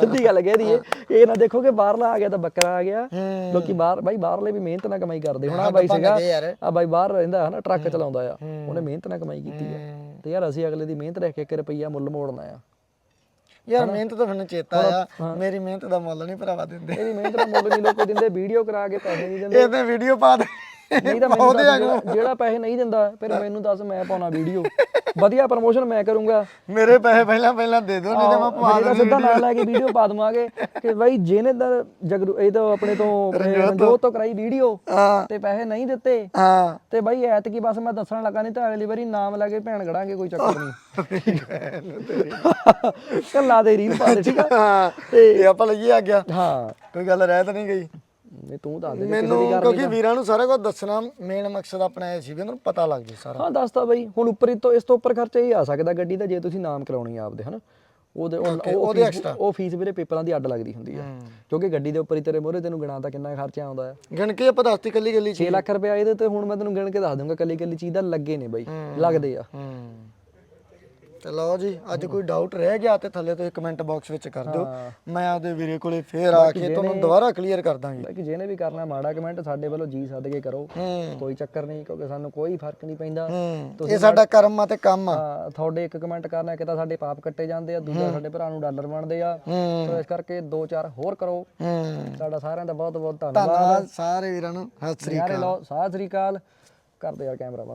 ਸਿੱਧੀ ਗੱਲ ਕਹਿ ਦਈਏ। ਇਹ ਨਾ ਦੇਖੋ ਕਿ ਬਾਹਰਲਾ ਆ ਗਿਆ ਤਾਂ ਬੱਕਰਾ ਆ ਗਿਆ। ਲੋਕੀ ਬਾਹਰ ਬਾਈ ਬਾਹਰਲੇ ਵੀ ਮਿਹਨਤ ਨਾਲ ਕਮਾਈ ਕਰਦੇ। ਹੁਣ ਆ ਬਾਈ ਸੀਗਾ। ਆ ਬਾਈ ਬਾਹਰ ਰਹਿੰਦਾ ਹਨਾ ਟਰੱਕ ਚਲਾਉਂਦਾ ਆ। ਉਹਨੇ ਮਿਹਨਤ ਨਾਲ ਕਮਾਈ ਕੀਤੀ ਆ। ਤੇ ਯਾਰ ਅਸੀਂ ਅਗਲੇ ਦੀ ਮਿਹਨਤ ਰਹਿ ਕੇ 1 ਰੁਪਈਆ ਮੁੱਲ ਮੋੜਨਾ ਆ।
ਯਾਰ ਮਿਹਨਤ ਤਾਂ ਮੈਨੂੰ ਚੇਤਾ ਆ। ਮੇਰੀ ਮਿਹਨਤ ਦਾ ਮੁੱਲ ਨਹੀਂ ਭਰਾਵਾ ਦਿੰਦੇ।
ਇਹਦੀ ਮਿਹਨਤ ਦਾ ਮੁੱਲ ਨਹੀਂ ਲੋਕ ਦਿੰਦੇ ਵੀਡੀਓ ਕਰਾ ਕੇ ਪੈਸੇ ਨਹੀਂ ਦਿੰਦੇ।
ਇਹਦੇ ਵੀਡੀਓ ਪਾ ਦੇ।
ਨਹੀਂ ਤਾਂ ਮੈਨੂੰ ਦੱਸ ਜਿਹੜਾ- ਜਿਹੜਾ ਪੈਸੇ ਨਹੀਂ ਦਿੰਦਾ ਫਿਰ ਮੈਨੂੰ ਦੱਸ ਮੈਂ ਪਾਉਣਾ ਵੀਡੀਓ। ਵਧੀਆ ਪ੍ਰਮੋਸ਼ਨ ਮੈਂ ਕਰੂੰਗਾ।
ਮੇਰੇ ਪੈਸੇ ਪਹਿਲਾਂ ਪਹਿਲਾਂ ਦੇ ਦਿਓ ਨਹੀਂ ਤਾਂ ਮੈਂ ਪਵਾ
ਜਿਹੜਾ ਸਿੱਧਾ ਨਾਲ ਲੈ ਕੇ ਵੀਡੀਓ ਪਾ ਦਵਾਂਗੇ ਕਿ ਬਾਈ ਜਿਹਨੇ ਤਾਂ ਜਗਰੂ ਇਹ ਤਾਂ ਆਪਣੇ ਤੋਂ ਆਪਣੇ ਰਣਜੋਤ। ਤੋਂ ਕਰਾਈ ਵੀਡੀਓ
ਹਾਂ।
ਤੇ ਪੈਸੇ ਨਹੀਂ ਦਿੱਤੇ।
ਹਾਂ।
ਤੇ ਬਾਈ ਐਤਕੀ ਬਸ ਮੈਂ ਦੱਸਣ ਲੱਗਾ ਨਹੀਂ ਤਾਂ ਅਗਲੀ ਵਾਰੀ ਨਾਮ ਲੈ ਕੇ ਭੈਣ ਖੜਾਂਗੇ ਕੋਈ ਚੱਕਰ ਨਹੀਂ ਕੱਲਾ ਦੇ ਰੀਲ ਪਾ ਦੇ ਠੀਕ ਆ
ਹਾਂ। ਤੇ ਆਪਾਂ ਲਈਏ ਆ ਗਿਆ
ਹਾਂ।
ਕੋਈ ਗੱਲ ਰਹਿ ਤਾਂ ਨਹੀਂ ਗਈ।
ਨਹੀਂ ਤੂੰ ਦੱਸ ਦੇ
ਮੈਨੂੰ ਕਿਉਂਕਿ ਵੀਰਾਂ ਨੂੰ ਸਾਰਾ ਕੁਝ ਦੱਸਣਾ ਮੇਨ ਮਕਸਦ ਆਪਣਾ ਇਹ ਸੀ ਵੀ ਉਹਨਾਂ ਨੂੰ ਪਤਾ ਲੱਗ ਜੇ ਸਾਰਾ।
ਹਾਂ ਦੱਸਤਾ ਬਾਈ ਹੁਣ ਉੱਪਰ ਇਹ ਤੋਂ ਇਸ ਤੋਂ ਉੱਪਰ ਖਰਚਾ ਇਹ ਆ ਸਕਦਾ ਗੱਡੀ ਦਾ ਜੇ ਤੁਸੀਂ ਨਾਮ ਕਰਾਉਣੀ ਆ ਆਪਦੇ ਹਨਾ। ਉਹਦੇ ਉਹ- ਉਹ
ਉਹਦੇ
ਫੀਸ- ਉਹ ਫੀਸ ਵੀਰੇ ਪੇਪਰਾਂ ਦੀ ਅੱਡ ਲੱਗਦੀ ਹੁੰਦੀ ਆ। ਕਿਉਂਕਿ ਗੱਡੀ ਦੇ ਉੱਪਰ ਹੀ ਤੇਰੇ ਮੋਹਰੇ ਤੈਨੂੰ ਗਿਣਾ ਤਾਂ ਕਿੰਨਾ ਖਰਚਾ ਆਉਂਦਾ ਆ।
ਗਿਣ ਕੇ ਆਪਾਂ ਦੱਸਤੀ ਕੱਲੀ ਕੱਲੀ
6 ਲੱਖ ਰੁਪਏ ਇਹਦੇ ਤੇ ਹੁਣ ਮੈਂ ਤੈਨੂੰ ਗਿਣ ਕੇ ਦੱਸ ਦੂੰਗਾ ਕੱਲੀ ਕੱਲੀ ਚੀਜ਼ ਦਾ ਲੱਗੇ ਨੇ ਬਾਈ ਲੱਗਦੇ ਆ।
ਹੂੰ। ਤੇ ਲਓ ਜੀ ਅੱਜ ਕੋਈ ਡਾਊਟ ਰਹਿ ਗਿਆ ਤੇ ਥੱਲੇ ਤੁਸੀਂ ਕਮੈਂਟ ਬਾਕਸ ਵਿੱਚ ਕਰ ਦਿਓ। ਮੈਂ ਆਪਦੇ ਵੀਰੇ ਕੋਲੇ ਫੇਰ ਆ ਕੇ ਤੁਹਾਨੂੰ ਦੁਬਾਰਾ ਕਲੀਅਰ ਕਰ ਦਾਂਗੇ।
ਬਾਕੀ ਜਿਹਨੇ ਵੀ ਕਰਨਾ ਮਾੜਾ ਕਮੈਂਟ ਸਾਡੇ ਵੱਲੋਂ ਜੀ ਸੱਦ ਕੇ ਕਰੋ। ਕੋਈ ਚੱਕਰ ਨਹੀਂ ਕਿਉਂਕਿ ਸਾਨੂੰ ਕੋਈ ਫ਼ਰਕ ਨਹੀਂ ਪੈਂਦਾ।
ਇਹ ਸਾਡਾ ਕਰਮ ਆ ਤੇ ਕੰਮ ਆ।
ਤੁਹਾਡੇ ਇੱਕ ਕਮੈਂਟ ਕਰਨਾ ਤਾਂ ਸਾਡੇ ਪਾਪ ਕੱਟੇ ਜਾਂਦੇ ਆ ਦੂਜਾ ਸਾਡੇ ਭਰਾ ਨੂੰ ਡਾਲਰ ਬਣਦੇ ਆ। ਸੋ ਇਸ ਕਰਕੇ ਦੋ ਚਾਰ ਹੋਰ ਕਰੋ। ਤੁਹਾਡਾ ਸਾਰਿਆਂ ਦਾ ਬਹੁਤ ਬਹੁਤ ਧੰਨਵਾਦ
ਸਾਰੇ ਵੀਰਾਂ ਨੂੰ। ਸ੍ਰੀ
ਸਤਿ ਸ੍ਰੀ ਅਕਾਲ। ਕਰਦੇ ਆ ਕੈਮਰਾ ਬੰਦ।